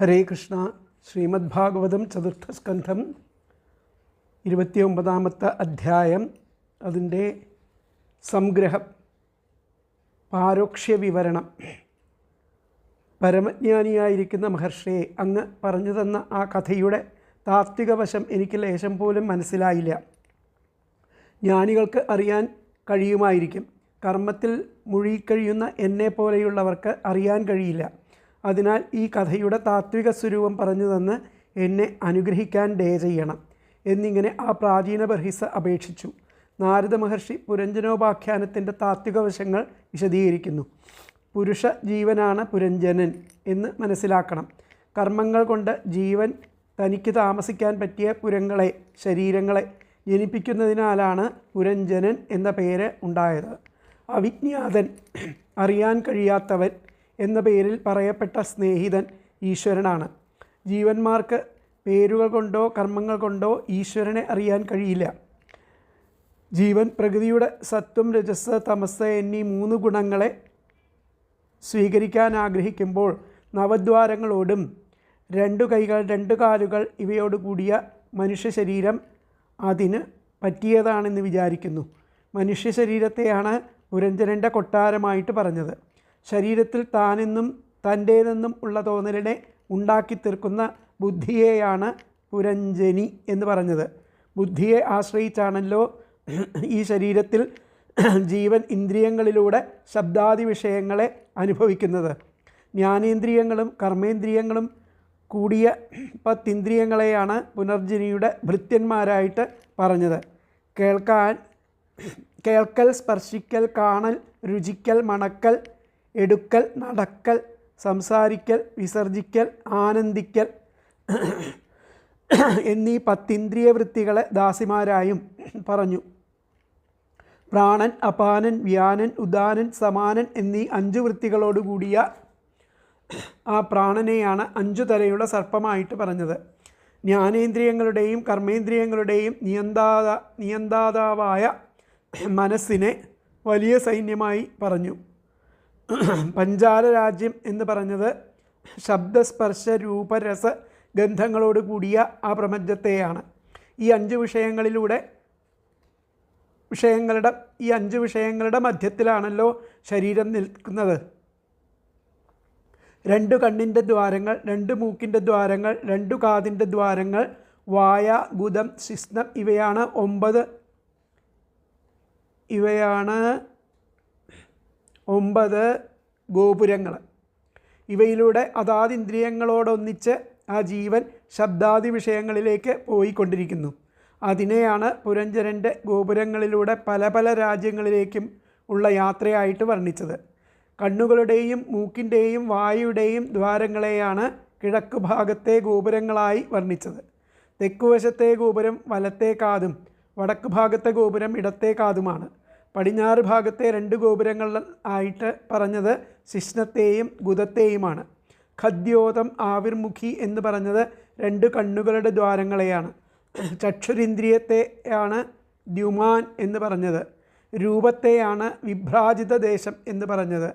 ഹരേ കൃഷ്ണ. ശ്രീമദ് ഭാഗവതം ചതുർത്ഥസ്കന്ധം ഇരുപത്തിയൊമ്പതാമത്തെ അധ്യായം. അതിന്റെ സംഗ്രഹം പാരോക്ഷ്യ വിവരണം. പരമജ്ഞാനിയായിരിക്കുന്ന മഹർഷിയെ അങ്ങ് പറഞ്ഞു തന്ന ആ കഥയുടെ താത്വികവശം എനിക്ക് ലേശം പോലും മനസ്സിലായില്ല. ജ്ഞാനികൾക്ക് അറിയാൻ കഴിയുമായിരിക്കും. കർമ്മത്തിൽ മുഴുകിക്കഴിയുന്ന എന്നെ പോലെയുള്ളവർക്ക് അറിയാൻ കഴിയില്ല. അതിനാൽ ഈ കഥയുടെ താത്വിക സ്വരൂപം പറഞ്ഞു തന്ന് എന്നെ അനുഗ്രഹിക്കാൻ ഡേ ചെയ്യണം എന്നിങ്ങനെ ആ പ്രാചീന ബർഹിസ അപേക്ഷിച്ചു. നാരദ മഹർഷി പുരഞ്ജനോപാഖ്യാനത്തിന്റെ താത്വിക വശങ്ങൾ വിശദീകരിക്കുന്നു. പുരുഷ ജീവനാണ് പുരഞ്ജനൻ എന്ന് മനസ്സിലാക്കണം. കർമ്മങ്ങൾ കൊണ്ട് ജീവൻ തനിക്ക് താമസിക്കാൻ പറ്റിയ പുരങ്ങളെ ശരീരങ്ങളെ ജനിപ്പിക്കുന്നതിനാലാണ് പുരഞ്ജനൻ എന്ന പേര് ഉണ്ടായത്. അവിജ്ഞാതൻ അറിയാൻ കഴിയാത്തവൻ എന്ന പേരിൽ പറയപ്പെട്ട സ്നേഹിതൻ ഈശ്വരനാണ്. ജീവന്മാർക്ക് പേരുകൾ കൊണ്ടോ കർമ്മങ്ങൾ കൊണ്ടോ ഈശ്വരനെ അറിയാൻ കഴിയില്ല. ജീവൻ പ്രകൃതിയുടെ സത്വം രജസ് തമസ് എന്നീ മൂന്ന് ഗുണങ്ങളെ സ്വീകരിക്കാൻ ആഗ്രഹിക്കുമ്പോൾ നവദ്വാരങ്ങളോടും രണ്ടു കൈകൾ രണ്ടു കാലുകൾ ഇവയോട് കൂടിയ മനുഷ്യ ശരീരം അതിന് പറ്റിയതാണെന്ന് വിചാരിക്കുന്നു. മനുഷ്യ ശരീരത്തെയാണ് പുരഞ്ജനന്റെ കൊട്ടാരമായിട്ട് പറഞ്ഞത്. ശരീരത്തിൽ താനെന്നും തന്റേതെന്നും ഉള്ള തോന്നലിനെ ഉണ്ടാക്കി തീർക്കുന്ന ബുദ്ധിയെയാണ് പുരഞ്ജനി എന്ന് പറഞ്ഞത്. ബുദ്ധിയെ ആശ്രയിച്ചാണല്ലോ ഈ ശരീരത്തിൽ ജീവൻ ഇന്ദ്രിയങ്ങളിലൂടെ ശബ്ദാദി വിഷയങ്ങളെ അനുഭവിക്കുന്നത്. ജ്ഞാനേന്ദ്രിയങ്ങളും കർമ്മേന്ദ്രിയങ്ങളും കൂടിയ പത്തിന്ദ്രിയങ്ങളെയാണ് പുനർജനിയുടെ ഭൃത്യന്മാരായിട്ട് പറഞ്ഞത്. കേൾക്കാൻ കേൾക്കൽ സ്പർശിക്കൽ കാണൽ രുചിക്കൽ മണക്കൽ എടുക്കൽ നടക്കൽ സംസാരിക്കൽ വിസർജിക്കൽ ആനന്ദിക്കൽ എന്നീ പത്തിന്ദ്രിയ വൃത്തികളെ ദാസിമാരായും പറഞ്ഞു. പ്രാണൻ അപാനൻ വ്യാനൻ ഉദാനൻ സമാനൻ എന്നീ അഞ്ചു വൃത്തികളോടുകൂടിയ ആ പ്രാണനെയാണ് അഞ്ചു തലയുള്ള സർപ്പമായിട്ട് പറഞ്ഞത്. ജ്ഞാനേന്ദ്രിയങ്ങളുടെയും കർമ്മേന്ദ്രിയങ്ങളുടെയും നിയന്താത നിയന്താതാവായ മനസ്സിനെ വലിയ സൈന്യമായി പറഞ്ഞു. പഞ്ചാല രാജ്യം എന്ന് പറഞ്ഞത് ശബ്ദസ്പർശ രൂപരസ ഗന്ധങ്ങളോട് കൂടിയ ആ പ്രപഞ്ചത്തെയാണ്. ഈ അഞ്ച് വിഷയങ്ങളിലൂടെ വിഷയങ്ങളുടെ ഈ അഞ്ച് വിഷയങ്ങളുടെ മധ്യത്തിലാണല്ലോ ശരീരം നിൽക്കുന്നത്. രണ്ട് കണ്ണിന്റെ ദ്വാരങ്ങൾ രണ്ട് മൂക്കിന്റെ ദ്വാരങ്ങൾ രണ്ട് കാതിന്റെ ദ്വാരങ്ങൾ വായ ഗുദം ശിസ്നം ഇവയാണ് ഒമ്പത്. ഇവയാണ് ഒമ്പത് ഗോപുരങ്ങൾ. ഇവയിലൂടെ അതാതിന്ദ്രിയങ്ങളോടൊന്നിച്ച് ആ ജീവൻ ശബ്ദാദി വിഷയങ്ങളിലേക്ക് പോയിക്കൊണ്ടിരിക്കുന്നു. അതിനെയാണ് പുരഞ്ജരന്റെ ഗോപുരങ്ങളിലൂടെ പല പല രാജ്യങ്ങളിലേക്കും ഉള്ള യാത്രയായിട്ട് വർണിച്ചത്. കണ്ണുകളുടെയും മൂക്കിന്റെയും വായുടെയും ദ്വാരങ്ങളെയാണ് കിഴക്ക് ഭാഗത്തെ ഗോപുരങ്ങളായി വർണിച്ചത്. തെക്കുവശത്തെ ഗോപുരം വലത്തെ കാതും വടക്ക് ഭാഗത്തെ ഗോപുരം ഇടത്തെ കാതുമാണ്. പടിഞ്ഞാറ് ഭാഗത്തെ രണ്ട് ഗോപുരങ്ങൾ ആയിട്ട് പറഞ്ഞത് ശിഷ്ണത്തെയും ഗുദത്തെയുമാണ്. ഖദ്യോതം ആവിർമുഖി എന്ന് പറഞ്ഞത് രണ്ട് കണ്ണുകളുടെ ദ്വാരങ്ങളെയാണ്. ചക്ഷുരിന്ദ്രിയത്തെയാണ് ദ്യുമാൻ എന്ന് പറഞ്ഞത്. രൂപത്തെയാണ് വിഭ്രാജിത ദേശം എന്ന് പറഞ്ഞത്.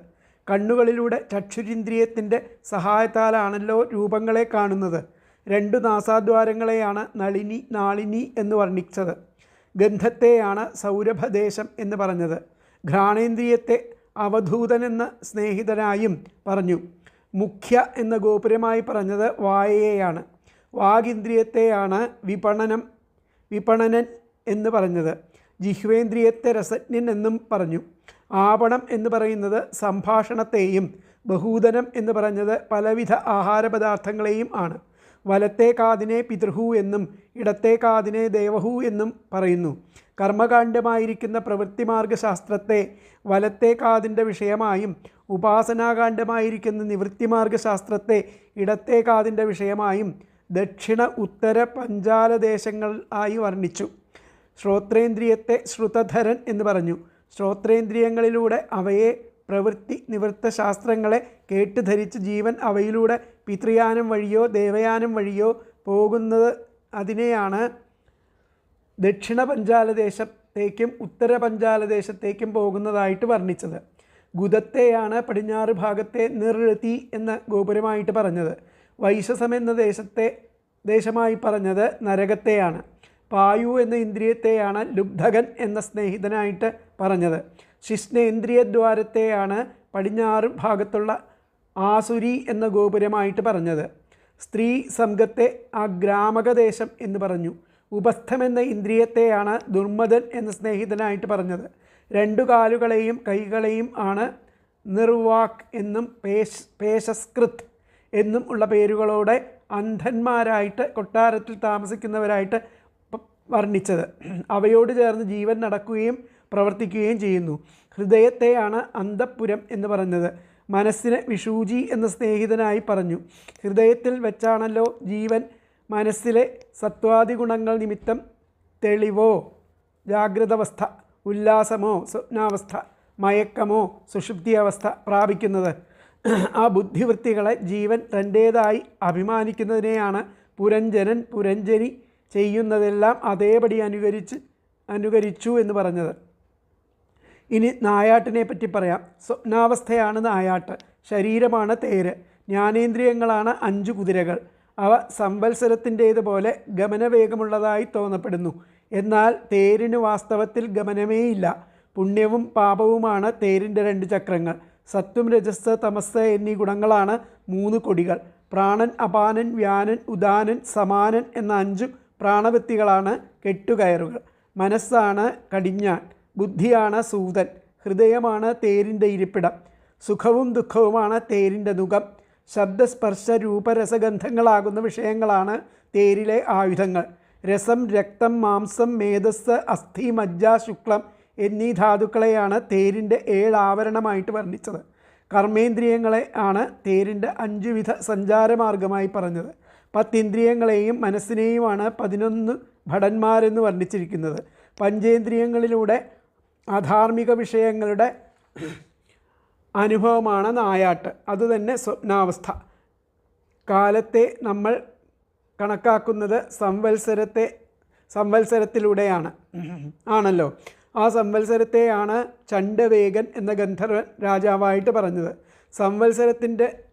കണ്ണുകളിലൂടെ ചക്ഷുരിന്ദ്രിയത്തിന്റെ സഹായത്താലാണല്ലോ രൂപങ്ങളെ കാണുന്നത്. രണ്ട് നാസാദ്വാരങ്ങളെയാണ് നളിനി നാളിനി എന്ന് വർണിച്ചത്. ഗന്ധത്തെയാണ് സൗരഭദേശം എന്ന് പറഞ്ഞത്. ഘ്രാണേന്ദ്രിയത്തെ അവധൂതനെന്ന് സ്നേഹിതനായും പറഞ്ഞു. മുഖ്യ എന്ന ഗോപുരമായി പറഞ്ഞത് വായയെയാണ്. വാഗിന്ദ്രിയത്തെയാണ് വിപണനം വിപണനൻ എന്ന് പറഞ്ഞത്. ജിഹ്വേന്ദ്രിയത്തെ രസജ്ഞൻ എന്നും പറഞ്ഞു. ആപണം എന്ന് പറയുന്നത് സംഭാഷണത്തെയും ബഹൂദനം എന്ന് പറഞ്ഞത് പലവിധ ആഹാരപദാർത്ഥങ്ങളെയും ആണ്. വലത്തെ കാതിനെ പിതൃഹു എന്നും ഇടത്തെ കാതിനെ ദേവഹു എന്നും പറയുന്നു. കർമ്മകാണ്ഡമായിരിക്കുന്ന പ്രവൃത്തിമാർഗശാസ്ത്രത്തെ വലത്തെ കാതിന്റെ വിഷയമായും ഉപാസനാകാന്ഡമായിരിക്കുന്ന നിവൃത്തിമാർഗശാസ്ത്രത്തെ ഇടത്തെ കാതിന്റെ വിഷയമായും ദക്ഷിണ ഉത്തര പഞ്ചാലദേശങ്ങൾ ആയി വർണിച്ചു. ശ്രോത്രേന്ദ്രിയത്തെ ശ്രുതധരൻ എന്ന് പറഞ്ഞു. ശ്രോത്രേന്ദ്രിയങ്ങളിലൂടെ അവയെ പ്രവൃത്തി നിവൃത്ത ശാസ്ത്രങ്ങളെ കേട്ട് ധരിച്ച് ജീവൻ അവയിലൂടെ പിതൃയാനം വഴിയോ ദേവയാനം വഴിയോ പോകുന്നത് അതിനെയാണ് ദക്ഷിണ പഞ്ചാലദേശത്തേക്കും ഉത്തര പഞ്ചാലദേശത്തേക്കും പോകുന്നതായിട്ട് വർണിച്ചത്. ഗുദത്തെയാണ് പടിഞ്ഞാറ് ഭാഗത്തെ നിർത്തി എന്ന ഗോപുരമായിട്ട് പറഞ്ഞത്. വൈശസം എന്ന ദേശത്തെ ദേശമായി പറഞ്ഞത് നരകത്തെയാണ്. പായു എന്ന ഇന്ദ്രിയത്തെയാണ് ലുബ്ധകൻ എന്ന സ്നേഹിതനായിട്ട് പറഞ്ഞത്. ശിഷ്ണേന്ദ്രിയദ്വാരത്തെയാണ് പടിഞ്ഞാറ് ഭാഗത്തുള്ള ആസുരി എന്ന ഗോപുരമായിട്ട് പറഞ്ഞത്. സ്ത്രീ സംഘത്തെ ആ ഗ്രാമകദേശം എന്ന് പറഞ്ഞു. ഉപസ്ഥം എന്ന ഇന്ദ്രിയത്തെയാണ് ദുർമദൻ എന്ന സ്നേഹിതനായിട്ട് പറഞ്ഞത്. രണ്ടു കാലുകളെയും കൈകളെയും ആണ് നിർവാക് എന്നും പേശ് പേശസ്കൃത് എന്നും ഉള്ള പേരുകളോടെ അന്ധന്മാരായിട്ട് കൊട്ടാരത്തിൽ താമസിക്കുന്നവരായിട്ട് വർണിച്ചത്. അവയോട് ചേർന്ന് ജീവൻ നടക്കുകയും പ്രവർത്തിക്കുകയും ചെയ്യുന്നു. ഹൃദയത്തെയാണ് അന്തഃപുരം എന്ന് പറഞ്ഞത്. മനസ്സിനെ വിഷൂജി എന്ന സ്നേഹിതനായി പറഞ്ഞു. ഹൃദയത്തിൽ വെച്ചാണല്ലോ ജീവൻ. മനസ്സിലെ സത്വാദി ഗുണങ്ങൾ നിമിത്തം തെളിവോ? ജാഗ്രതാവസ്ഥ ഉല്ലാസമോ? സ്വപ്നാവസ്ഥ മയക്കമോ? സുഷുപ്തി അവസ്ഥ പ്രാപിക്കുന്നത്. ആ ബുദ്ധിവൃത്തികളെ ജീവൻ തന്റേതായി അഭിമാനിക്കുന്നതിനെയാണ് പുരഞ്ജനൻ പുരഞ്ജനി ചെയ്യുന്നതെല്ലാം അതേപടി അനുകരിച്ച് അനുകരിച്ചു എന്ന് പറഞ്ഞത്. ഇനി നായാട്ടിനെ പറ്റി പറയാം. സ്വപ്നാവസ്ഥയാണ് നായാട്ട്. ശരീരമാണ് തേര്. ജ്ഞാനേന്ദ്രിയങ്ങളാണ് അഞ്ച് കുതിരകൾ. അവ സംവത്സരത്തിന്റേതുപോലെ ഗമനവേഗമുള്ളതായി തോന്നപ്പെടുന്നു. എന്നാൽ തേരിന് വാസ്തവത്തിൽ ഗമനമേയില്ല. പുണ്യവും പാപവുമാണ് തേരിന്റെ രണ്ട് ചക്രങ്ങൾ. സത്വം രജസ് തമസ് എന്നീ ഗുണങ്ങളാണ് മൂന്ന് കൊടികൾ. പ്രാണൻ അപാനൻ വ്യാനൻ ഉദാനൻ സമാനൻ എന്ന അഞ്ചു പ്രാണവൃത്തികളാണ് കെട്ടുകയറുകൾ. മനസ്സാണ് കടിഞ്ഞാൻ. ബുദ്ധിയാണ് സൂതൻ ഹൃദയമാണ് തേരിന്റെ ഇരിപ്പിടം സുഖവും ദുഃഖവുമാണ് തേരിന്റെ മുഖം ശബ്ദസ്പർശ രൂപരസഗന്ധങ്ങളാകുന്ന വിഷയങ്ങളാണ് തേരിലെ ആയുധങ്ങൾ. രസം രക്തം മാംസം മേധസ് അസ്ഥി മജ്ജ ശുക്ലം എന്നീ ധാതുക്കളെയാണ് തേരിന്റെ ഏഴ് ആവരണമായിട്ട് വർണിച്ചത്. കർമ്മേന്ദ്രിയങ്ങളെ ആണ് തേരിന്റെ അഞ്ചുവിധ സഞ്ചാരമാർഗമായി പറഞ്ഞത്. പത്തിന്ദ്രിയങ്ങളെയും മനസ്സിനെയുമാണ് പതിനൊന്ന് ഭടന്മാരെന്ന് വർണിച്ചിരിക്കുന്നത്. പഞ്ചേന്ദ്രിയങ്ങളിലൂടെ അധാർമിക വിഷയങ്ങളുടെ അനുഭവമാണ് നായാട്ട്. അതുതന്നെ സ്വപ്നാവസ്ഥ. കാലത്തെ നമ്മൾ കണക്കാക്കുന്നത് സംവത്സരത്തെ സംവത്സരത്തിലൂടെയാണ്. ആണല്ലോ? ആ സംവത്സരത്തെയാണ് ചണ്ഡവേഗൻ എന്ന ഗന്ധർവൻ രാജാവായിട്ട് പറഞ്ഞത്. സംവത്സരത്തിന്റെ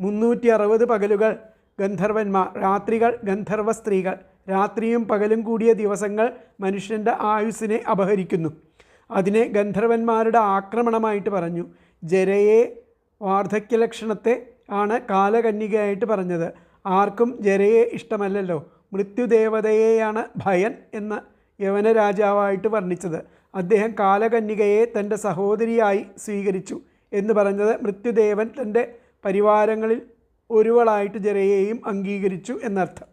മുന്നൂറ്റി അറുപത് പകലുകൾ ഗന്ധർവന്മാർ രാത്രികൾ ഗന്ധർവ സ്ത്രീകൾ രാത്രിയും പകലും കൂടിയ ദിവസങ്ങൾ മനുഷ്യന്റെ ആയുസ്സിനെ അപഹരിക്കുന്നു. അതിനെ ഗന്ധർവന്മാരുടെ ആക്രമണമായിട്ട് പറഞ്ഞു. ജരയെ വാർദ്ധക്യലക്ഷണത്തെ ആണ് കാലകന്യകയായിട്ട് പറഞ്ഞത്. ആർക്കും ജരയെ ഇഷ്ടമല്ലല്ലോ. മൃത്യുദേവതയെയാണ് ഭയൻ എന്ന് യവനരാജാവായിട്ട് വർണിച്ചത്. അദ്ദേഹം കാലകന്യകയെ തന്റെ സഹോദരിയായി സ്വീകരിച്ചു എന്ന് പറഞ്ഞത് മൃത്യുദേവൻ തന്റെ പരിവാരങ്ങളിൽ ഒരുവളായിട്ട് ജരയെയും അംഗീകരിച്ചു എന്നർത്ഥം.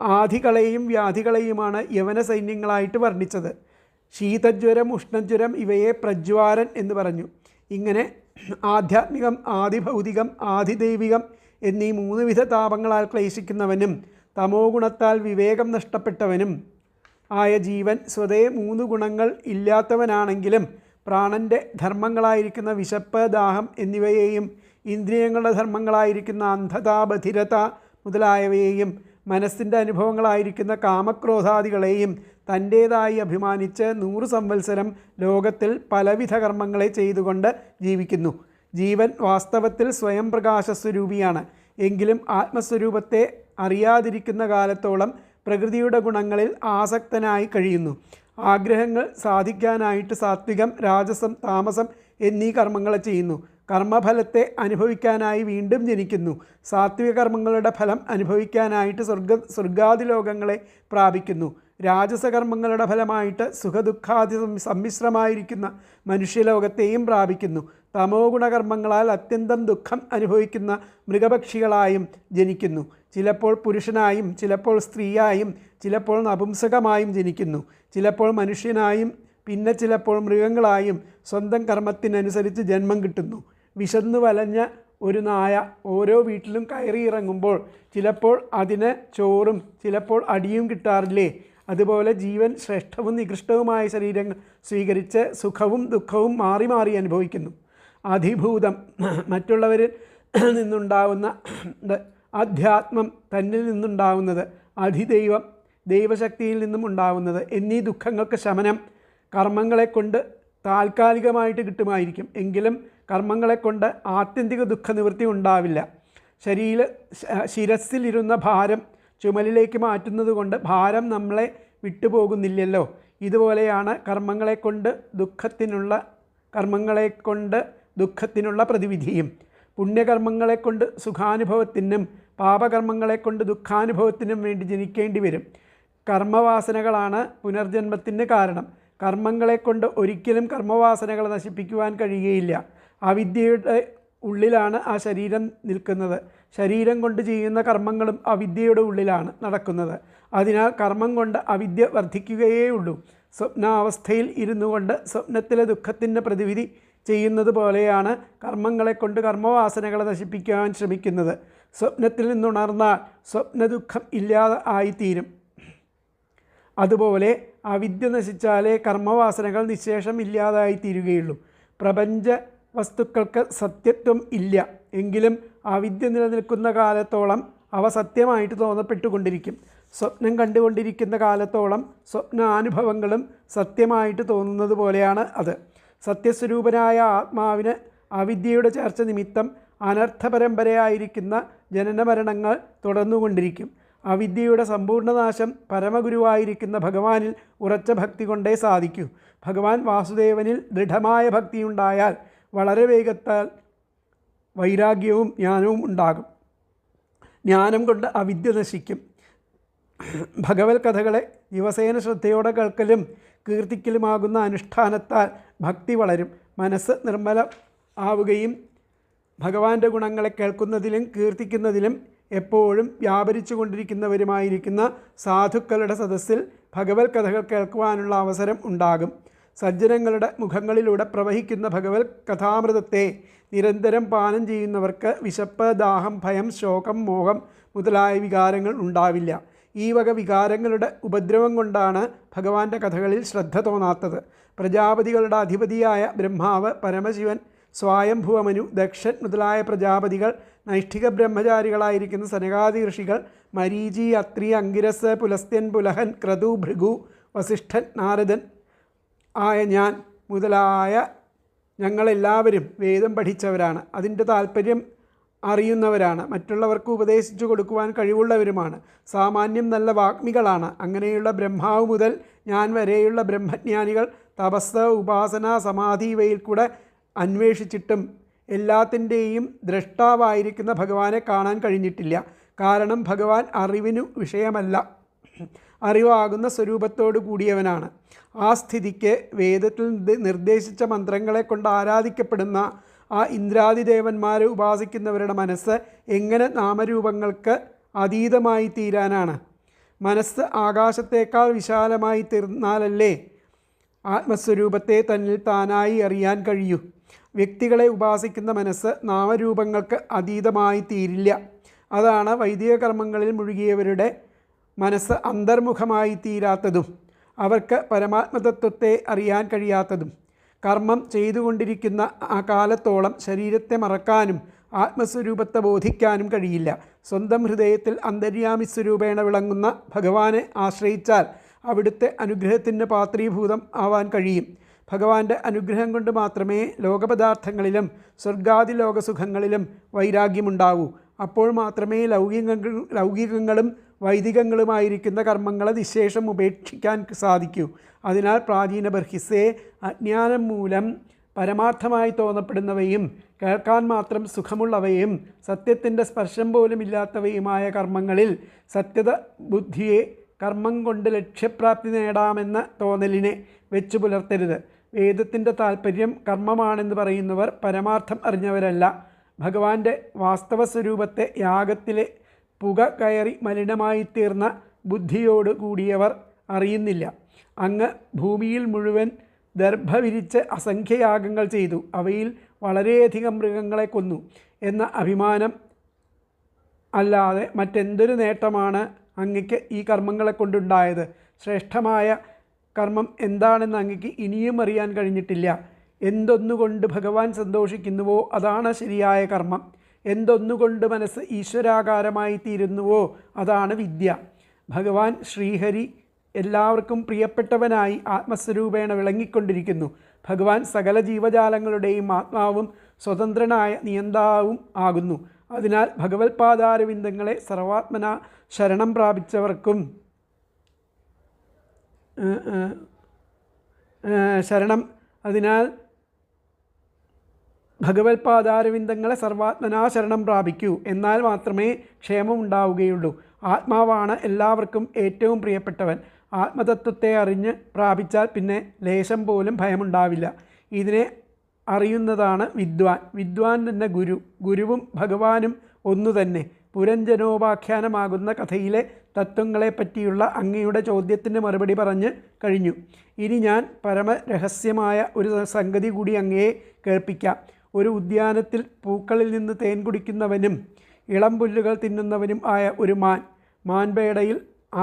ആധികളെയും വ്യാധികളെയുമാണ് യവന സൈന്യങ്ങളായിട്ട് വർണിച്ചത്. ശീതജ്വരം ഉഷ്ണജ്വരം ഇവയെ പ്രജ്വാരൻ എന്ന് പറഞ്ഞു. ഇങ്ങനെ ആധ്യാത്മികം ആദിഭൗതികം ആദിദൈവികം എന്നീ മൂന്ന് വിധ താപങ്ങളാൽ ക്ലേശിക്കുന്നവനും തമോ ഗുണത്താൽ വിവേകം നഷ്ടപ്പെട്ടവനും ആയ ജീവൻ സ്വതേ മൂന്ന് ഗുണങ്ങൾ ഇല്ലാത്തവനാണെങ്കിലും പ്രാണന്റെ ധർമ്മങ്ങളായിരിക്കുന്ന വിശപ്പ് ദാഹം എന്നിവയെയും ഇന്ദ്രിയങ്ങളുടെ ധർമ്മങ്ങളായിരിക്കുന്ന അന്ധത ബധിരത മുതലായവയെയും മനസ്സിന്റെ അനുഭവങ്ങളായിരിക്കുന്ന കാമക്രോധാദികളെയും തന്റേതായി അഭിമാനിച്ച് നൂറ് സംവത്സരം ലോകത്തിൽ പലവിധ കർമ്മങ്ങളെ ചെയ്തുകൊണ്ട് ജീവിക്കുന്നു. ജീവൻ വാസ്തവത്തിൽ സ്വയം പ്രകാശസ്വരൂപിയാണ്. എങ്കിലും ആത്മസ്വരൂപത്തെ അറിയാതിരിക്കുന്ന കാലത്തോളം പ്രകൃതിയുടെ ഗുണങ്ങളിൽ ആസക്തനായി കഴിയുന്നു. ആഗ്രഹങ്ങൾ സാധിക്കാനായിട്ട് സാത്വികം രാജസം താമസം എന്നീ കർമ്മങ്ങളെ ചെയ്യുന്നു. കർമ്മഫലത്തെ അനുഭവിക്കാനായി വീണ്ടും ജനിക്കുന്നു. സാത്വിക കർമ്മങ്ങളുടെ ഫലം അനുഭവിക്കാനായിട്ട് സ്വർഗ സ്വർഗാദി ലോകങ്ങളെ പ്രാപിക്കുന്നു. രാജസകർമ്മങ്ങളുടെ ഫലമായിട്ട് സുഖദുഃഖാദി സമ്മിശ്രമായിരിക്കുന്ന മനുഷ്യലോകത്തെയും പ്രാപിക്കുന്നു. തമോ ഗുണകർമ്മങ്ങളാൽ അത്യന്തം ദുഃഖം അനുഭവിക്കുന്ന മൃഗപക്ഷികളായും ജനിക്കുന്നു. ചിലപ്പോൾ പുരുഷനായും ചിലപ്പോൾ സ്ത്രീയായും ചിലപ്പോൾ നപുംസകമായും ജനിക്കുന്നു. ചിലപ്പോൾ മനുഷ്യനായും പിന്നെ ചിലപ്പോൾ മൃഗങ്ങളായും സ്വന്തം കർമ്മത്തിനനുസരിച്ച് ജന്മം കിട്ടുന്നു. വിശന്നു വലഞ്ഞ ഒരു നായ ഓരോ വീട്ടിലും കയറിയിറങ്ങുമ്പോൾ ചിലപ്പോൾ അതിന് ചോറും ചിലപ്പോൾ അടിയും കിട്ടാറില്ലേ? അതുപോലെ ജീവൻ ശ്രേഷ്ഠവും നികൃഷ്ടവുമായ ശരീരങ്ങൾ സ്വീകരിച്ച് സുഖവും ദുഃഖവും മാറി മാറി അനുഭവിക്കുന്നു. അധിഭൂതം മറ്റുള്ളവരിൽ നിന്നുണ്ടാവുന്ന അധ്യാത്മം തന്നിൽ നിന്നുണ്ടാവുന്നത് അധിദൈവം ദൈവശക്തിയിൽ നിന്നും ഉണ്ടാവുന്നത് എന്നീ ദുഃഖങ്ങൾക്ക് ശമനം കർമ്മങ്ങളെ കൊണ്ട് താൽക്കാലികമായിട്ട് കിട്ടുമായിരിക്കും. എങ്കിലും കർമ്മങ്ങളെ കൊണ്ട് ആത്യന്തിക ദുഃഖനിവൃത്തി ഉണ്ടാവില്ല. ശരീര ശിരസിലിരുന്ന ഭാരം ചുമലിലേക്ക് മാറ്റുന്നത് കൊണ്ട് ഭാരം നമ്മളെ വിട്ടുപോകുന്നില്ലല്ലോ. ഇതുപോലെയാണ് കർമ്മങ്ങളെ കൊണ്ട് ദുഃഖത്തിനുള്ള കർമ്മങ്ങളെ കൊണ്ട് ദുഃഖത്തിനുള്ള പ്രതിവിധിയും. പുണ്യകർമ്മങ്ങളെ കൊണ്ട് സുഖാനുഭവത്തിനും പാപകർമ്മങ്ങളെ കൊണ്ട് ദുഃഖാനുഭവത്തിനും വേണ്ടി ജനിക്കേണ്ടി വരും. കർമ്മവാസനകളാണ് പുനർജന്മത്തിന് കാരണം. കർമ്മങ്ങളെ കൊണ്ട് ഒരിക്കലും കർമ്മവാസനകളെ നശിപ്പിക്കുവാൻ കഴിയുകയില്ല. അവിദ്യയുടെ ഉള്ളിലാണ് ആ ശരീരം നിൽക്കുന്നത്. ശരീരം കൊണ്ട് ചെയ്യുന്ന കർമ്മങ്ങളും അവിദ്യയുടെ ഉള്ളിലാണ് നടക്കുന്നത്. അതിനാൽ കർമ്മം കൊണ്ട് അവിദ്യ വർദ്ധിക്കുകയേ ഉള്ളൂ സ്വപ്നാവസ്ഥയിൽ ഇരുന്നു കൊണ്ട് സ്വപ്നത്തിലെ ദുഃഖത്തിന്റെ പ്രതിവിധി ചെയ്യുന്നത് പോലെയാണ് കർമ്മങ്ങളെ കൊണ്ട് കർമ്മവാസനകളെ നശിപ്പിക്കാൻ ശ്രമിക്കുന്നത്. സ്വപ്നത്തിൽ നിന്നുണർന്നാൽ സ്വപ്ന ദുഃഖം ഇല്ലാതെ ആയിത്തീരും. അതുപോലെ അവിദ്യ നശിച്ചാലേ കർമ്മവാസനകൾ നിശേഷം ഇല്ലാതായിത്തീരുകയുള്ളൂ. പ്രപഞ്ച വസ്തുക്കൾക്ക് സത്യത്വം ഇല്ല. എങ്കിലും വിദ്യ നിലനിൽക്കുന്ന കാലത്തോളം അവ സത്യമായിട്ട് തോന്നപ്പെട്ടുകൊണ്ടിരിക്കും. സ്വപ്നം കണ്ടുകൊണ്ടിരിക്കുന്ന കാലത്തോളം സ്വപ്നാനുഭവങ്ങളും സത്യമായിട്ട് തോന്നുന്നത് പോലെയാണ് അത്. സത്യസ്വരൂപനായ ആത്മാവിന് അവിദ്യയുടെ ചേർച്ച നിമിത്തം അനർത്ഥപരമ്പരയായിരിക്കുന്ന ജനനമരണങ്ങൾ തുടർന്നുകൊണ്ടിരിക്കും. അവിദ്യയുടെ സമ്പൂർണനാശം പരമഗുരുവായിരിക്കുന്ന ഭഗവാനിൽ ഉറച്ച ഭക്തി കൊണ്ടേ സാധിക്കൂ. ഭഗവാൻ വാസുദേവനിൽ ദൃഢമായ ഭക്തിയുണ്ടായാൽ വളരെ വേഗത്താൽ വൈരാഗ്യവും ജ്ഞാനവും ഉണ്ടാകും. ജ്ഞാനം കൊണ്ട് അവിദ്യ നശിക്കും. ഭഗവത് കഥകളെ ദിവസേന ശ്രദ്ധയോടെ കേൾക്കലും കീർത്തിക്കലുമാകുന്ന അനുഷ്ഠാനത്താൽ ഭക്തി വളരും. മനസ്സ് നിർമ്മല ആവുകയും ഭഗവാന്റെ ഗുണങ്ങളെ കേൾക്കുന്നതിലും കീർത്തിക്കുന്നതിലും എപ്പോഴും വ്യാപരിച്ചു കൊണ്ടിരിക്കുന്നവരുമായിരിക്കുന്ന സാധുക്കളുടെ സദസ്സിൽ ഭഗവത് കഥകൾ കേൾക്കുവാനുള്ള അവസരം ഉണ്ടാകും. സജ്ജനങ്ങളുടെ മുഖങ്ങളിലൂടെ പ്രവഹിക്കുന്ന ഭഗവത് കഥാമൃതത്തെ നിരന്തരം പാനം ചെയ്യുന്നവർക്ക് വിശപ്പ് ദാഹം ഭയം ശോകം മോഹം മുതലായ വികാരങ്ങൾ ഉണ്ടാവില്ല. ഈ വക വികാരങ്ങളുടെ ഉപദ്രവം കൊണ്ടാണ് ഭഗവാന്റെ കഥകളിൽ ശ്രദ്ധ തോന്നാത്തത്. പ്രജാപതികളുടെ അധിപതിയായ ബ്രഹ്മാവ് പരമശിവൻ സ്വായംഭുവമനു ദക്ഷൻ മുതലായ പ്രജാപതികൾ നൈഷ്ഠിക ബ്രഹ്മചാരികളായിരിക്കുന്ന സനകാദി ഋഷികൾ മരീചി അത്രി അങ്കിരസ് പുലസ്ത്യൻ പുലഹൻ ക്രതു ഭൃഗു വസിഷ്ഠൻ നാരദൻ ആയ ഞാൻ മുതലായ ഞങ്ങളെല്ലാവരും വേദം പഠിച്ചവരാണ്. അതിന്റെ താല്പര്യം അറിയുന്നവരാണ്. മറ്റുള്ളവർക്ക് ഉപദേശിച്ചു കൊടുക്കുവാൻ കഴിവുള്ളവരുമാണ്. സാമാന്യം നല്ല വാഗ്മികളാണ്. അങ്ങനെയുള്ള ബ്രഹ്മാവ് മുതൽ ഞാൻ വരെയുള്ള ബ്രഹ്മജ്ഞാനികൾ തപസ് ഉപാസന സമാധി ഇവയിൽ കൂടെ അന്വേഷിച്ചിട്ടും എല്ലാത്തിന്റെയും ദ്രഷ്ടാവായിരിക്കുന്ന ഭഗവാനെ കാണാൻ കഴിഞ്ഞിട്ടില്ല. കാരണം ഭഗവാൻ അറിവിനു വിഷയമല്ല. അറിവാകുന്ന സ്വരൂപത്തോടു കൂടിയവനാണ്. ആ സ്ഥിതിക്ക് വേദത്തിൽ നിർദ്ദേശിച്ച മന്ത്രങ്ങളെ കൊണ്ട് ആരാധിക്കപ്പെടുന്ന ആ ഇന്ദ്രാദിദേവന്മാരെ ഉപാസിക്കുന്നവരുടെ മനസ്സ് എങ്ങനെ നാമരൂപങ്ങൾക്ക് അതീതമായി തീരാനാണ്. മനസ്സ് ആകാശത്തേക്കാൾ വിശാലമായി തീർന്നാലല്ലേ ആത്മസ്വരൂപത്തെ തന്നിൽ താനായി അറിയാൻ കഴിയൂ. വ്യക്തികളെ ഉപാസിക്കുന്ന മനസ്സ് നാമരൂപങ്ങൾക്ക് അതീതമായി തീരില്ല. അതാണ് വൈദിക കർമ്മങ്ങളിൽ മുഴുകിയവരുടെ മനസ്സ് അന്തർമുഖമായി തീരാത്തതും അവർക്ക് പരമാത്മതത്വത്തെ അറിയാൻ കഴിയാത്തതും കർമ്മം ചെയ്തുകൊണ്ടിരിക്കുന്ന ആ കാലത്തോളം ശരീരത്തെ മറക്കാനും ആത്മസ്വരൂപത്തെ ബോധിക്കാനും കഴിയില്ല. സ്വന്തം ഹൃദയത്തിൽ അന്തര്യാമി സ്വരൂപേണ വിളങ്ങുന്ന ഭഗവാനെ ആശ്രയിച്ചാൽ അവിടുത്തെ അനുഗ്രഹത്തിന്റെ പാത്രീഭൂതം ആവാൻ കഴിയും. ഭഗവാന്റെ അനുഗ്രഹം കൊണ്ട് മാത്രമേ ലോകപദാർത്ഥങ്ങളിലും സ്വർഗാദി ലോകസുഖങ്ങളിലും വൈരാഗ്യമുണ്ടാവൂ. അപ്പോൾ മാത്രമേ ലൗകികങ്ങൾ ലൗകികങ്ങളും വൈദികങ്ങളുമായിരിക്കുന്ന കർമ്മങ്ങളെ നിശേഷം ഉപേക്ഷിക്കാൻ സാധിക്കൂ. അതിനാൽ പ്രാചീന ബർഹിസെ അജ്ഞാനം മൂലം പരമാർത്ഥമായി തോന്നപ്പെടുന്നവയും കേൾക്കാൻ മാത്രം സുഖമുള്ളവയും സത്യത്തിന്റെ സ്പർശം പോലും ഇല്ലാത്തവയുമായ കർമ്മങ്ങളിൽ സത്യത ബുദ്ധിയെ കർമ്മം കൊണ്ട് ലക്ഷ്യപ്രാപ്തി നേടാമെന്ന തോന്നലിനെ വെച്ചു പുലർത്തരുത്. വേദത്തിന്റെ താല്പര്യം കർമ്മമാണെന്ന് പറയുന്നവർ പരമാർത്ഥം അറിഞ്ഞവരല്ല. ഭഗവാന്റെ വാസ്തവ സ്വരൂപത്തെ യാഗത്തിലെ പുക കയറി മലിനമായി തീർന്ന ബുദ്ധിയോട് കൂടിയവർ അറിയുന്നില്ല. അങ്ങ് ഭൂമിയിൽ മുഴുവൻ ദർഭ വിരിച്ച് അസംഖ്യയാഗങ്ങൾ ചെയ്തു. അവയിൽ വളരെയധികം മൃഗങ്ങളെ കൊന്നു എന്ന അഭിമാനം അല്ലാതെ മറ്റെന്തൊരു നേട്ടമാണ് അങ്ങക്ക് ഈ കർമ്മങ്ങളെ കൊണ്ടുണ്ടായത്? ശ്രേഷ്ഠമായ കർമ്മം എന്താണെന്ന് അങ്ങക്ക് ഇനിയും അറിയാൻ കഴിഞ്ഞിട്ടില്ല. എന്തൊന്നുകൊണ്ട് ഭഗവാൻ സന്തോഷിക്കുന്നുവോ? അതാണ് ശരിയായ കർമ്മം. എന്തൊന്നുകൊണ്ട് മനസ്സ് ഈശ്വരാകാരമായി തീരുന്നുവോ അതാണ് വിദ്യ. ഭഗവാൻ ശ്രീഹരി എല്ലാവർക്കും പ്രിയപ്പെട്ടവനായി ആത്മസ്വരൂപേണ വിളങ്ങിക്കൊണ്ടിരിക്കുന്നു. ഭഗവാൻ സകല ജീവജാലങ്ങളുടെയും ആത്മാവും സ്വതന്ത്രനായ നിയന്താവും ആകുന്നു. അതിനാൽ ഭഗവത്പാദാരവിന്ദങ്ങളെ സർവാത്മന ശരണം പ്രാപിച്ചവർക്കും ശരണം. അതിനാൽ ഭഗവത്പാദാരവിന്ദങ്ങളെ സർവാത്മനാ ശരണം പ്രാപിക്കൂ. എന്നാൽ മാത്രമേ ക്ഷേമമുണ്ടാവുകയുള്ളൂ. ആത്മാവാണ് എല്ലാവർക്കും ഏറ്റവും പ്രിയപ്പെട്ടവൻ. ആത്മതത്വത്തെ അറിഞ്ഞ് പ്രാപിച്ചാൽ പിന്നെ ലേശം പോലും ഭയമുണ്ടാവില്ല. ഇതിനെ അറിയുന്നതാണ് വിദ്വാൻ. വിദ്വാൻ തന്നെ ഗുരു. ഗുരുവും ഭഗവാനും ഒന്നു തന്നെ പുരഞ്ജനോപാഖ്യാനമാകുന്ന കഥയിലെ തത്വങ്ങളെപ്പറ്റിയുള്ള അങ്ങയുടെ ചോദ്യത്തിന് മറുപടി പറഞ്ഞ് കഴിഞ്ഞു. ഇനി ഞാൻ പരമരഹസ്യമായ ഒരു സംഗതി കൂടി അങ്ങയെ കേൾപ്പിക്കാം. ഒരു ഉദ്യാനത്തിൽ പൂക്കളിൽ നിന്ന് തേൻ കുടിക്കുന്നവനും ഇളം പുല്ലുകൾ തിന്നുന്നവനും ആയ ഒരു മാൻ മാൻപേടയിൽ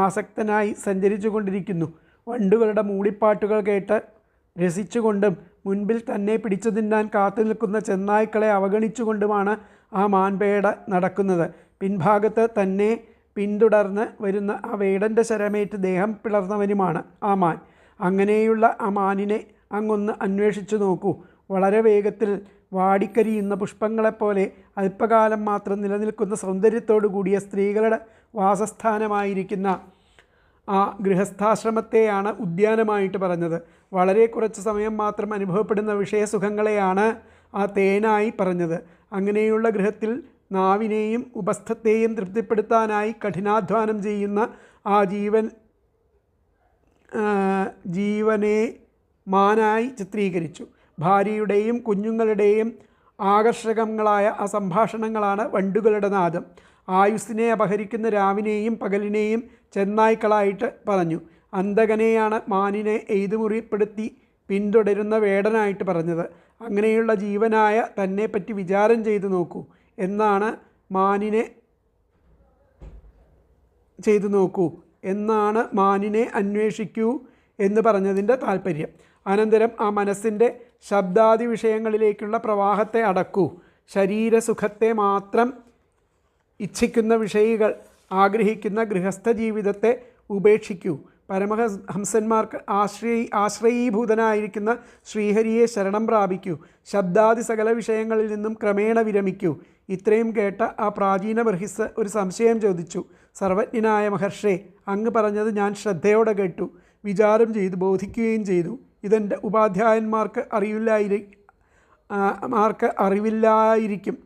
ആസക്തനായി സഞ്ചരിച്ചു കൊണ്ടിരിക്കുന്നു വണ്ടുകളുടെ മൂളിപ്പാട്ടുകൾ കേട്ട് രസിച്ചുകൊണ്ടും മുൻപിൽ തന്നെ പിടിച്ചു തിന്നാൻ കാത്തു നിൽക്കുന്ന ചെന്നായ്ക്കളെ അവഗണിച്ചുകൊണ്ടുമാണ് ആ മാൻപേട നടക്കുന്നത്. പിൻഭാഗത്ത് തന്നെ പിന്തുടർന്ന് വരുന്ന ആ വേടന്റെ ശരമേറ്റ് ദേഹം പിളർന്നവനുമാണ് ആ മാൻ. അങ്ങനെയുള്ള ആ മാനിനെ അങ്ങൊന്ന് അന്വേഷിച്ചു നോക്കൂ. വളരെ വേഗത്തിൽ വാടിക്കരിയുന്ന പുഷ്പങ്ങളെപ്പോലെ അല്പകാലം മാത്രം നിലനിൽക്കുന്ന സൗന്ദര്യത്തോടു കൂടിയ സ്ത്രീകളുടെ വാസസ്ഥാനമായിരിക്കുന്ന ആ ഗൃഹസ്ഥാശ്രമത്തെയാണ് ഉദ്യാനമായിട്ട് പറഞ്ഞത്. വളരെ കുറച്ച് സമയം മാത്രം അനുഭവപ്പെടുന്ന വിഷയസുഖങ്ങളെയാണ് ആ തേനായി പറഞ്ഞത്. അങ്ങനെയുള്ള ഗൃഹത്തിൽ നാവിനെയും ഉപസ്ഥത്തെയും തൃപ്തിപ്പെടുത്താനായി കഠിനാധ്വാനം ചെയ്യുന്ന ആ ജീവൻ ജീവനെ മാനായി ചിത്രീകരിച്ചു. ഭാര്യയുടെയും കുഞ്ഞുങ്ങളുടെയും ആകർഷകങ്ങളായ ആ സംഭാഷണങ്ങളാണ് വണ്ടുകളുടെ നാദം. ആയുസ്സിനെ അപഹരിക്കുന്ന രാവിനെയും പകലിനെയും ചെന്നായ്ക്കളായിട്ട് പറഞ്ഞു. അന്തകനെയാണ് മാനിനെ എയ്തുമുറിപ്പെടുത്തി പിന്തുടരുന്ന വേടനായിട്ട് പറഞ്ഞത്. അങ്ങനെയുള്ള ജീവനായ തന്നെപ്പറ്റി വിചാരം ചെയ്തു നോക്കൂ എന്നാണ് മാനിനെ ചെയ്തു നോക്കൂ എന്നാണ് മാനിനെ അന്വേഷിക്കൂ എന്ന് പറഞ്ഞതിന്റെ താല്പര്യം അനന്തരം ആ മനസ്സിന്റെ ശബ്ദാദി വിഷയങ്ങളിലേക്കുള്ള പ്രവാഹത്തെ അടക്കൂ. ശരീരസുഖത്തെ മാത്രം ഇച്ഛിക്കുന്ന വിഷയികൾ ആഗ്രഹിക്കുന്ന ഗൃഹസ്ഥ ജീവിതത്തെ ഉപേക്ഷിക്കൂ. പരമഹംസന്മാർക്ക് ആശ്രയ ആശ്രയി ആശ്രയീഭൂതനായിരിക്കുന്ന ശ്രീഹരിയെ ശരണം പ്രാപിക്കൂ. ശബ്ദാദി സകല വിഷയങ്ങളിൽ നിന്നും ക്രമേണ വിരമിക്കൂ. ഇത്രയും കേട്ട ആ പ്രാചീന ബർഹിസ് ഒരു സംശയം ചോദിച്ചു. സർവജ്ഞനായ മഹർഷേ അങ്ങ് പറഞ്ഞത് ഞാൻ ശ്രദ്ധയോടെ കേട്ടു. വിചാരം ചെയ്തു ബോധിക്കുകയും ചെയ്തു. ഇതെന്റെ ഉപാധ്യായന്മാർക്ക് അറിയില്ലായിരി മാർക്ക് അറിവില്ലായിരിക്കും.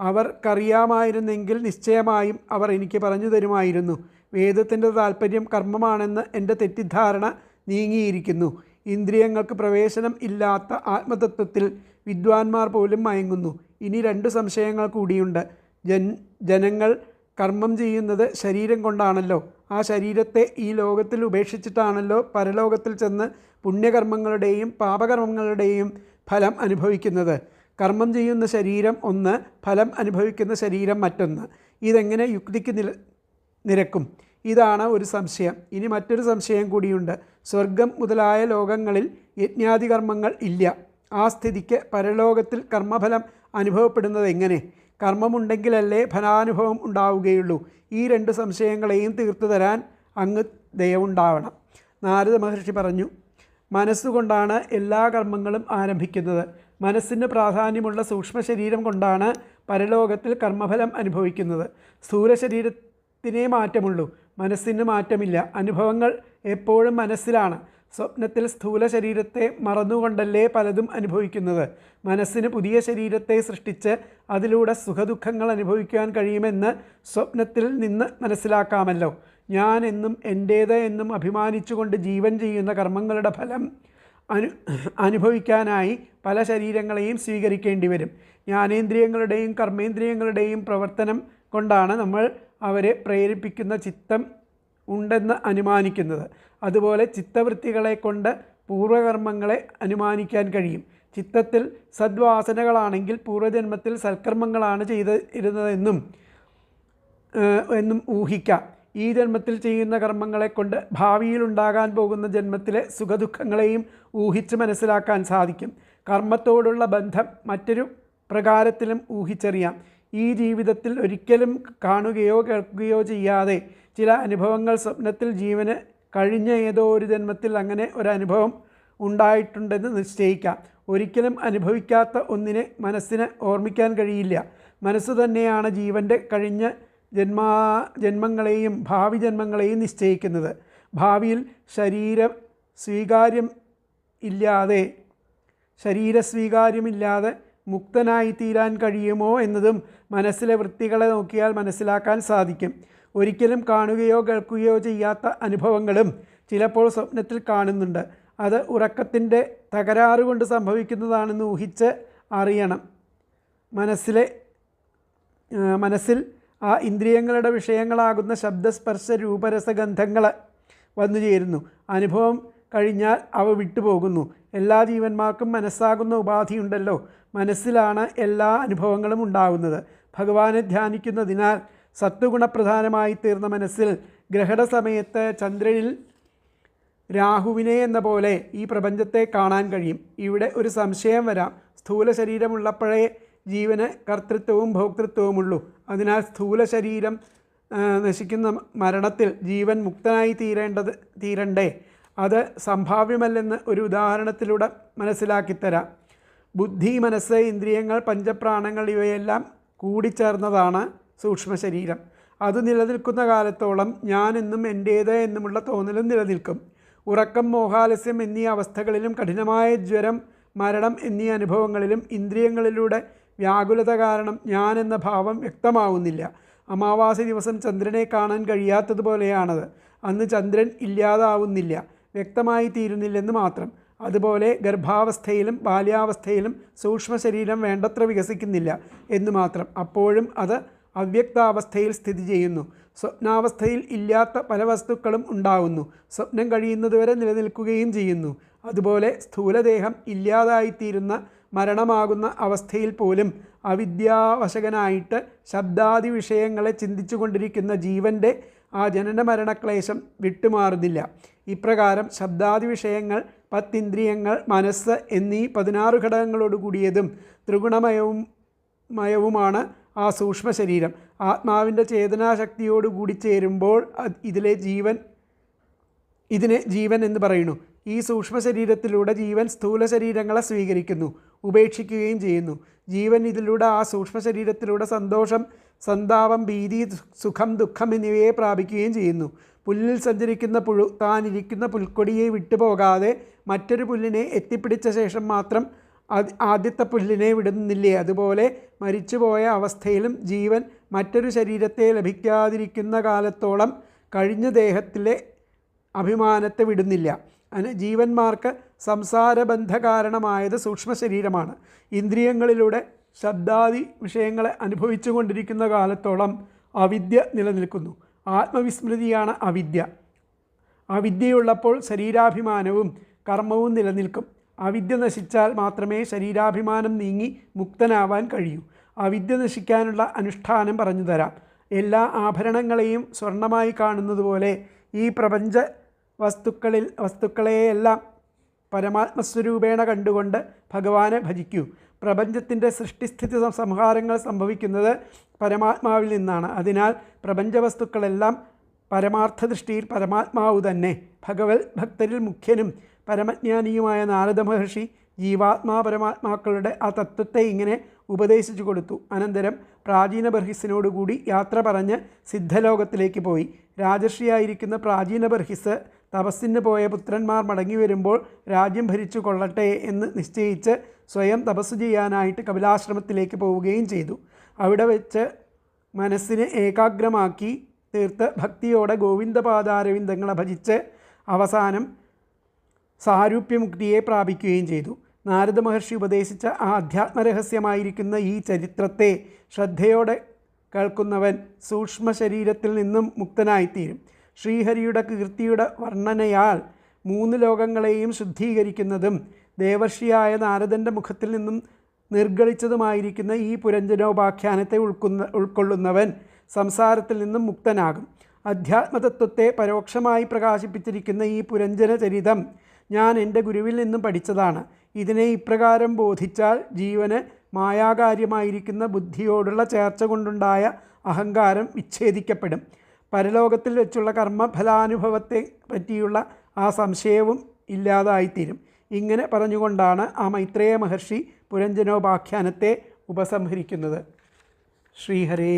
അവർക്കറിയാമായിരുന്നെങ്കിൽ നിശ്ചയമായും അവർ എനിക്ക് പറഞ്ഞു തരുമായിരുന്നു. വേദത്തിന്റെ താല്പര്യം കർമ്മമാണെന്ന് എന്റെ തെറ്റിദ്ധാരണ നീങ്ങിയിരിക്കുന്നു. ഇന്ദ്രിയങ്ങൾക്ക് പ്രവേശനം ഇല്ലാത്ത ആത്മതത്വത്തിൽ വിദ്വാൻമാർ പോലും മയങ്ങുന്നു. ഇനി രണ്ട് സംശയങ്ങൾ കൂടിയുണ്ട്. ജൻ ജനങ്ങൾ കർമ്മം ചെയ്യുന്നത് ശരീരം കൊണ്ടാണല്ലോ. ആ ശരീരത്തെ ഈ ലോകത്തിൽ ഉപേക്ഷിച്ചിട്ടാണല്ലോ പരലോകത്തിൽ ചെന്ന് പുണ്യകർമ്മങ്ങളുടെയും പാപകർമ്മങ്ങളുടെയും ഫലം അനുഭവിക്കുന്നത്. കർമ്മം ചെയ്യുന്ന ശരീരം ഒന്ന് ഫലം അനുഭവിക്കുന്ന ശരീരം മറ്റൊന്ന്. ഇതെങ്ങനെ യുക്തിക്ക് നില നിരക്കും? ഇതാണ് ഒരു സംശയം. ഇനി മറ്റൊരു സംശയം കൂടിയുണ്ട്. സ്വർഗം മുതലായ ലോകങ്ങളിൽ യജ്ഞാതികർമ്മങ്ങൾ ഇല്ല. ആ സ്ഥിതിക്ക് പരലോകത്തിൽ കർമ്മഫലം അനുഭവപ്പെടുന്നത് എങ്ങനെ? കർമ്മമുണ്ടെങ്കിലല്ലേ ഫലാനുഭവം ഉണ്ടാവുകയുള്ളൂ. ഈ രണ്ട് സംശയങ്ങളെയും തീർത്തു തരാൻ അങ്ങ് ദയവുണ്ടാവണം. നാരദ മഹർഷി പറഞ്ഞു മനസ്സുകൊണ്ടാണ് എല്ലാ കർമ്മങ്ങളും ആരംഭിക്കുന്നത്. മനസ്സിന് പ്രാധാന്യമുള്ള സൂക്ഷ്മ ശരീരം കൊണ്ടാണ് പരലോകത്തിൽ കർമ്മഫലം അനുഭവിക്കുന്നത്. സ്ഥൂല ശരീരത്തിനേ മാറ്റമുള്ളൂ. മനസ്സിന് മാറ്റമില്ല. അനുഭവങ്ങൾ എപ്പോഴും മനസ്സിലാണ്. സ്വപ്നത്തിൽ സ്ഥൂല ശരീരത്തെ മറന്നുകൊണ്ടല്ലേ പലതും അനുഭവിക്കുന്നത്? മനസ്സിന് പുതിയ ശരീരത്തെ സൃഷ്ടിച്ച് അതിലൂടെ സുഖദുഃഖങ്ങൾ അനുഭവിക്കാൻ കഴിയുമെന്ന് സ്വപ്നത്തിൽ നിന്ന് മനസ്സിലാക്കാമല്ലോ. ഞാൻ എന്നും എന്റേത് എന്നും അഭിമാനിച്ചുകൊണ്ട് ജീവൻ ചെയ്യുന്ന കർമ്മങ്ങളുടെ ഫലം അനു അനുഭവിക്കാനായി പല ശരീരങ്ങളെയും സ്വീകരിക്കേണ്ടി വരും. ജ്ഞാനേന്ദ്രിയങ്ങളുടെയും കർമ്മേന്ദ്രിയങ്ങളുടെയും പ്രവർത്തനം കൊണ്ടാണ് നമ്മൾ അവരെ പ്രേരിപ്പിക്കുന്ന ചിത്തം ഉണ്ടെന്ന് അനുമാനിക്കുന്നത്. അതുപോലെ ചിത്തവൃത്തികളെ കൊണ്ട് പൂർവകർമ്മങ്ങളെ അനുമാനിക്കാൻ കഴിയും. ചിത്തത്തിൽ സദ്വാസനകളാണെങ്കിൽ പൂർവജന്മത്തിൽ സൽക്കർമ്മങ്ങളാണ് ചെയ്ത് ഇരുന്നതെന്നും ഏഹ് എന്നും ഊഹിക്കാം. ഈ ജന്മത്തിൽ ചെയ്യുന്ന കർമ്മങ്ങളെ കൊണ്ട് ഭാവിയിൽ ഉണ്ടാകാൻ പോകുന്ന ജന്മത്തിലെ സുഖദുഃഖങ്ങളെയും ഊഹിച്ച് മനസ്സിലാക്കാൻ സാധിക്കും. കർമ്മത്തോടുള്ള ബന്ധം മറ്റൊരു പ്രകാരത്തിലും ഊഹിച്ചറിയാം. ഈ ജീവിതത്തിൽ ഒരിക്കലും കാണുകയോ കേൾക്കുകയോ ചെയ്യാതെ ചില അനുഭവങ്ങൾ സ്വപ്നത്തിൽ ജീവന് കഴിഞ്ഞ ഏതോ ഒരു ജന്മത്തിൽ അങ്ങനെ ഒരനുഭവം ഉണ്ടായിട്ടുണ്ടെന്ന് നിശ്ചയിക്കാം. ഒരിക്കലും അനുഭവിക്കാത്ത ഒന്നിനെ മനസ്സിന് ഓർമ്മിക്കാൻ കഴിയില്ല. മനസ്സ് തന്നെയാണ് ജീവന്റെ കഴിഞ്ഞ ജന്മാ ജന്മങ്ങളെയും ഭാവി ജന്മങ്ങളെയും നിശ്ചയിക്കുന്നത്. ഭാവിയിൽ ശരീരം സ്വീകാര്യം ഇല്ലാതെ ശരീരസ്വീകാര്യമില്ലാതെ മുക്തനായി തീരാൻ കഴിയുമോ എന്നതും മനസ്സിലെ വൃത്തികളെ നോക്കിയാൽ മനസ്സിലാക്കാൻ സാധിക്കും. ഒരിക്കലും കാണുകയോ കേൾക്കുകയോ ചെയ്യാത്ത അനുഭവങ്ങളും ചിലപ്പോൾ സ്വപ്നത്തിൽ കാണുന്നുണ്ട്. അത് ഉറക്കത്തിന്റെ തകരാറ് കൊണ്ട് സംഭവിക്കുന്നതാണെന്ന് ഊഹിച്ച് അറിയണം. മനസ്സിലെ മനസ്സിൽ ആ ഇന്ദ്രിയങ്ങളുടെ വിഷയങ്ങളാകുന്ന ശബ്ദസ്പർശ രൂപരസഗന്ധങ്ങൾ വന്നു ചേരുന്നു. അനുഭവം കഴിഞ്ഞാൽ അവ വിട്ടുപോകുന്നു. എല്ലാ ജീവന്മാർക്കും മനസ്സാകുന്ന ഉപാധിയുണ്ടല്ലോ. മനസ്സിലാണ് എല്ലാ അനുഭവങ്ങളും ഉണ്ടാകുന്നത്. ഭഗവാനെ ധ്യാനിക്കുന്നതിനാൽ സത്വഗുണപ്രധാനമായി തീർന്ന മനസ്സിൽ ഗ്രഹണ സമയത്ത് ചന്ദ്രനിൽ രാഹുവിനെ എന്ന പോലെ ഈ പ്രപഞ്ചത്തെ കാണാൻ കഴിയും. ഇവിടെ ഒരു സംശയം വരാം. സ്ഥൂല ശരീരമുള്ളപ്പോഴേ ജീവന് കർത്തൃത്വവും ഭോക്തൃത്വവുമുള്ളൂ. അതിനാൽ സ്ഥൂല ശരീരം നശിക്കുന്ന മരണത്തിൽ ജീവൻ മുക്തനായി തീരേണ്ടത് തീരണ്ടേ? അത് സംഭാവ്യമല്ലെന്ന് ഒരു ഉദാഹരണത്തിലൂടെ മനസ്സിലാക്കിത്തരാം. ബുദ്ധി മനസ്സ് ഇന്ദ്രിയങ്ങൾ പഞ്ചപ്രാണങ്ങൾ ഇവയെല്ലാം കൂടിച്ചേർന്നതാണ് സൂക്ഷ്മ ശരീരം അത് നിലനിൽക്കുന്ന കാലത്തോളം ഞാനെന്നും എന്റേത് എന്നുമുള്ള തോന്നലും നിലനിൽക്കും. ഉറക്കം മോഹാലസ്യം എന്നീ അവസ്ഥകളിലും കഠിനമായ ജ്വരം മരണം എന്നീ അനുഭവങ്ങളിലും ഇന്ദ്രിയങ്ങളിലൂടെ വ്യാകുലത കാരണം ഞാൻ എന്ന ഭാവം വ്യക്തമാവുന്നില്ല. അമാവാസി ദിവസം ചന്ദ്രനെ കാണാൻ കഴിയാത്തതുപോലെയാണത്. അന്ന് ചന്ദ്രൻ ഇല്ലാതാവുന്നില്ല. വ്യക്തമായി തീരുന്നില്ലെന്ന് മാത്രം. അതുപോലെ ഗർഭാവസ്ഥയിലും ബാല്യാവസ്ഥയിലും സൂക്ഷ്മശരീരം വേണ്ടത്ര വികസിക്കുന്നില്ല എന്ന് മാത്രം. അപ്പോഴും അത് അവ്യക്താവസ്ഥയിൽ സ്ഥിതി ചെയ്യുന്നു. സ്വപ്നാവസ്ഥയിൽ ഇല്ലാത്ത പല വസ്തുക്കളും ഉണ്ടാകുന്നു സ്വപ്നം കഴിയുന്നതുവരെ നിലനിൽക്കുകയും ചെയ്യുന്നു. അതുപോലെ സ്ഥൂലദേഹം ഇല്ലാതായിത്തീരുന്ന മരണമാകുന്ന അവസ്ഥയിൽ പോലും അവിദ്യാവശകനായിട്ട് ശബ്ദാദി വിഷയങ്ങളെ ചിന്തിച്ചു കൊണ്ടിരിക്കുന്ന ജീവന്റെ ആ ജനന മരണക്ലേശം വിട്ടുമാറുന്നില്ല. ഇപ്രകാരം ശബ്ദാദി വിഷയങ്ങൾ പത്തിന്ദ്രിയങ്ങൾ മനസ്സ് എന്നീ പതിനാറ് ഘടകങ്ങളോട് കൂടിയതും ത്രിഗുണമയവും മയവുമാണ് ആ സൂക്ഷ്മ ശരീരം ആത്മാവിന്റെ ചേതനാശക്തിയോട് കൂടി ചേരുമ്പോൾ ഇതിലെ ജീവൻ ഇതിനെ ജീവൻ എന്ന് പറയുന്നു. ഈ സൂക്ഷ്മ ശരീരത്തിലൂടെ ജീവൻ സ്ഥൂല ശരീരങ്ങളെ സ്വീകരിക്കുന്നു ഉപേക്ഷിക്കുകയും ചെയ്യുന്നു. ജീവൻ ഇതിലൂടെ ആ സൂക്ഷ്മ ശരീരത്തിലൂടെ സന്തോഷം സന്താപം ഭീതി സുഖം ദുഃഖം എന്നിവയെ പ്രാപിക്കുകയും ചെയ്യുന്നു. പുല്ലിൽ സഞ്ചരിക്കുന്ന പുഴു താനിരിക്കുന്ന പുൽക്കൊടിയെ വിട്ടുപോകാതെ മറ്റൊരു പുല്ലിനെ എത്തിപ്പിടിച്ച ശേഷം മാത്രം ആദ്യത്തെ പുല്ലിനെ വിടുന്നില്ലേ? അതുപോലെ മരിച്ചുപോയ അവസ്ഥയിലും ജീവൻ മറ്റൊരു ശരീരത്തെ ലഭിക്കാതിരിക്കുന്ന കാലത്തോളം കഴിഞ്ഞ ദേഹത്തിലെ അഭിമാനത്തെ വിടുന്നില്ല. അതിന് ജീവന്മാർക്ക് സംസാരബന്ധ കാരണമായത് സൂക്ഷ്മ ശരീരമാണ് ഇന്ദ്രിയങ്ങളിലൂടെ ശബ്ദാദി വിഷയങ്ങളെ അനുഭവിച്ചു കൊണ്ടിരിക്കുന്ന കാലത്തോളം അവിദ്യ നിലനിൽക്കുന്നു. ആത്മവിസ്മൃതിയാണ് അവിദ്യ. അവിദ്യയുള്ളപ്പോൾ ശരീരാഭിമാനവും കർമ്മവും നിലനിൽക്കും. അവിദ്യ നശിച്ചാൽ മാത്രമേ ശരീരാഭിമാനം നീങ്ങി മുക്തനാവാൻ കഴിയൂ. അവിദ്യ നശിക്കാനുള്ള അനുഷ്ഠാനം പറഞ്ഞു തരാം. എല്ലാ ആഭരണങ്ങളെയും സ്വർണമായി കാണുന്നത് പോലെ ഈ പ്രപഞ്ച വസ്തുക്കളിൽ വസ്തുക്കളെയെല്ലാം പരമാത്മസ്വരൂപേണ കണ്ടുകൊണ്ട് ഭഗവാനെ ഭജിക്കൂ. പ്രപഞ്ചത്തിന്റെ സൃഷ്ടിസ്ഥിതി സംഹാരങ്ങൾ സംഭവിക്കുന്നത് പരമാത്മാവിൽ നിന്നാണ്. അതിനാൽ പ്രപഞ്ച വസ്തുക്കളെല്ലാം പരമാർത്ഥ ദൃഷ്ടിയിൽ പരമാത്മാവ് തന്നെ. ഭഗവത് ഭക്തരിൽ മുഖ്യനും പരമജ്ഞാനിയുമായ നാരദ മഹർഷി ജീവാത്മാ പരമാത്മാക്കളുടെ ആ തത്വത്തെ ഇങ്ങനെ ഉപദേശിച്ചു കൊടുത്തു. അനന്തരം പ്രാചീന ബർഹിസിനോടുകൂടി യാത്ര പറഞ്ഞ് സിദ്ധലോകത്തിലേക്ക് പോയി. രാജർഷിയായിരിക്കുന്ന പ്രാചീന ബർഹിസ് തപസ്സിന് പോയ പുത്രന്മാർ മടങ്ങി വരുമ്പോൾ രാജ്യം ഭരിച്ചു കൊള്ളട്ടെ എന്ന് നിശ്ചയിച്ച് സ്വയം തപസ് ചെയ്യാനായിട്ട് കപിലാശ്രമത്തിലേക്ക് പോവുകയും ചെയ്തു. അവിടെ വെച്ച് മനസ്സിനെ ഏകാഗ്രമാക്കി തീർത്ത് ഭക്തിയോടെ ഗോവിന്ദപാദാരവിന്ദങ്ങളെ ഭജിച്ച് അവസാനം സാരൂപ്യമുക്തിയെ പ്രാപിക്കുകയും ചെയ്തു. നാരദ മഹർഷി ഉപദേശിച്ച ആ അധ്യാത്മരഹസ്യമായിരിക്കുന്ന ഈ ചരിത്രത്തെ ശ്രദ്ധയോടെ കേൾക്കുന്നവൻ സൂക്ഷ്മ ശരീരത്തിൽ നിന്നും മുക്തനായിത്തീരും. ശ്രീഹരിയുടെ കീർത്തിയുടെ വർണനയാൽ മൂന്ന് ലോകങ്ങളെയും ശുദ്ധീകരിക്കുന്നതും ദേവർഷിയായ നാരദന്റെ മുഖത്തിൽ നിന്നും നിർഗളിച്ചതുമായിരിക്കുന്ന ഈ പുരഞ്ജനോപാഖ്യാനത്തെ ഉൾക്കുന്ന ഉൾക്കൊള്ളുന്നവൻ സംസാരത്തിൽ നിന്നും മുക്തനാകും. അധ്യാത്മതത്വത്തെ പരോക്ഷമായി പ്രകാശിപ്പിച്ചിരിക്കുന്ന ഈ പുരഞ്ജന ചരിതം ഞാൻ എന്റെ ഗുരുവിൽ നിന്നും പഠിച്ചതാണ്. ഇതിനെ ഇപ്രകാരം ബോധിച്ചാൽ ജീവന് മായാകാര്യമായിരിക്കുന്ന ബുദ്ധിയോടുള്ള ചേർച്ച കൊണ്ടുണ്ടായ അഹങ്കാരം വിച്ഛേദിക്കപ്പെടും. പരലോകത്തിൽ വെച്ചുള്ള കർമ്മഫലാനുഭവത്തെ പറ്റിയുള്ള ആ സംശയവും ഇല്ലാതായിത്തീരും. ഇങ്ങനെ പറഞ്ഞുകൊണ്ടാണ് ആ മൈത്രേയ മഹർഷി പുരഞ്ജനോപാഖ്യാനത്തെ ഉപസംഹരിക്കുന്നത്. ശ്രീഹരേ.